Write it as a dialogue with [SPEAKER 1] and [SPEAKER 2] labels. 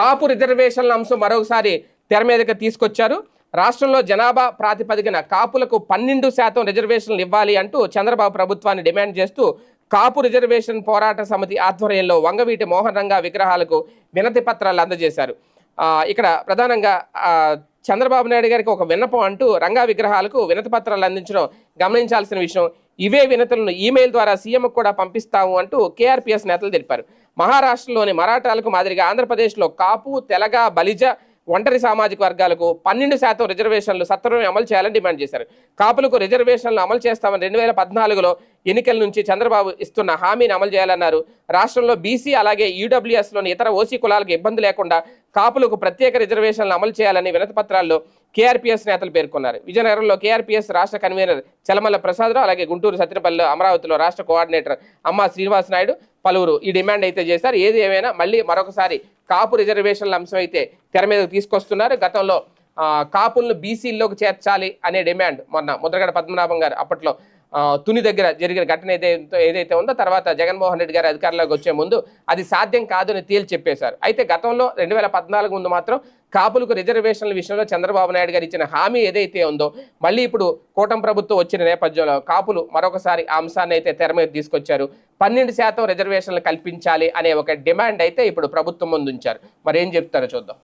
[SPEAKER 1] కాపు రిజర్వేషన్ల అంశం మరొకసారి తెర మీదకి తీసుకొచ్చారు. రాష్ట్రంలో జనాభా ప్రాతిపదికన కాపులకు పన్నెండు శాతం రిజర్వేషన్లు ఇవ్వాలి అంటూ చంద్రబాబు ప్రభుత్వాన్ని డిమాండ్ చేస్తూ కాపు రిజర్వేషన్ పోరాట సమితి ఆధ్వర్యంలో వంగవీటి మోహన్ రంగా విగ్రహాలకు వినతి పత్రాలు అందజేశారు. ఇక్కడ ప్రధానంగా చంద్రబాబు నాయుడు గారికి ఒక విన్నపం అంటూ రంగా విగ్రహాలకు వినతి పత్రాలు అందించడం గమనించాల్సిన విషయం ఇవే వినతులను ఈమెయిల్ ద్వారా సీఎంకు కూడా పంపిస్తాము అంటూ కేఆర్పీఎస్ నేతలు తెలిపారు. మహారాష్ట్రలోని మరాఠాలకు మాదిరిగా ఆంధ్రప్రదేశ్లో కాపు తెలగ బలిజ ఒంటరి సామాజిక వర్గాలకు పన్నెండు శాతం రిజర్వేషన్లు సత్వరమే అమలు చేయాలని డిమాండ్ చేశారు. కాపులకు రిజర్వేషన్లు అమలు చేస్తామని రెండు వేల పద్నాలుగులో ఎన్నికల నుంచి చంద్రబాబు ఇస్తున్న హామీని అమలు చేయాలన్నారు. రాష్ట్రంలో బీసీ అలాగే ఈడబ్ల్యూఎస్లోని ఇతర ఓసీ కులాలకు ఇబ్బంది లేకుండా కాపులకు ప్రత్యేక రిజర్వేషన్లు అమలు చేయాలని వినతిపత్రాల్లో కేఆర్పీఎస్ నేతలు పేర్కొన్నారు. విజయనగరంలో కేఆర్పీఎస్ రాష్ట్ర కన్వీనర్ చలమల్ల ప్రసాదరావు అలాగే గుంటూరు సత్యనపల్లిలో అమరావతిలో రాష్ట్ర కోఆర్డినేటర్ అమ్మా శ్రీనివాస్ నాయుడు పలువురు ఈ డిమాండ్ అయితే చేశారు. ఏది ఏమైనా మళ్ళీ మరొకసారి కాపు రిజర్వేషన్ల అంశం అయితే తెర మీదకు తీసుకొస్తున్నారు. గతంలో కాపులను బీసీల్లోకి చేర్చాలి అనే డిమాండ్ మొన్న ముద్రగడ పద్మనాభం గారు అప్పట్లో తుని దగ్గర జరిగిన ఘటన ఏదైతే ఏదైతే ఉందో తర్వాత జగన్మోహన్ రెడ్డి గారు అధికారంలోకి వచ్చే ముందు అది సాధ్యం కాదని తేల్చి చెప్పేశారు. అయితే గతంలో రెండు వేల పద్నాలుగు ముందు మాత్రం కాపులకు రిజర్వేషన్ల విషయంలో చంద్రబాబు నాయుడు గారు ఇచ్చిన హామీ ఏదైతే ఉందో మళ్ళీ ఇప్పుడు కూటమి ప్రభుత్వం వచ్చిన నేపథ్యంలో కాపులు మరొకసారి ఆ అంశాన్ని అయితే తెర మీద తీసుకొచ్చారు. పన్నెండు శాతం రిజర్వేషన్లు కల్పించాలి అనే ఒక డిమాండ్ అయితే ఇప్పుడు ప్రభుత్వం ముందుంచారు మరేం మరి ఏం చెప్తారో చూద్దాం.